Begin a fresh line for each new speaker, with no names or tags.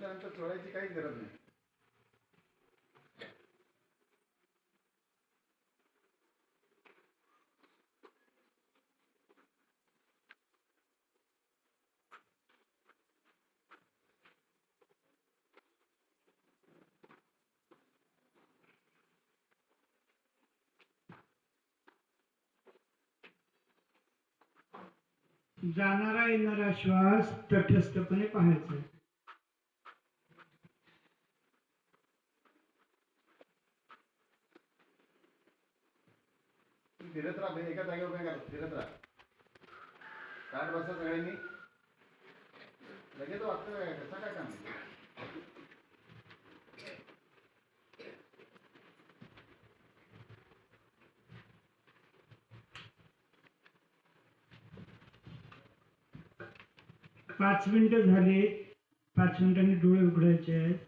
सोडायची काहीच गरज नाही.
जाणारा येणारा श्वास तटस्थपणे पाहायचा
फिरत राहा म्हणजे एका जागेवर काय करतो फिरत राहा. काढ बसा सगळ्यांनी. लगेच वाटतं काय कसा काय काम
पाच मिनिटं झाली. पाच मिनिटांनी डोळे उघडायचे आहेत.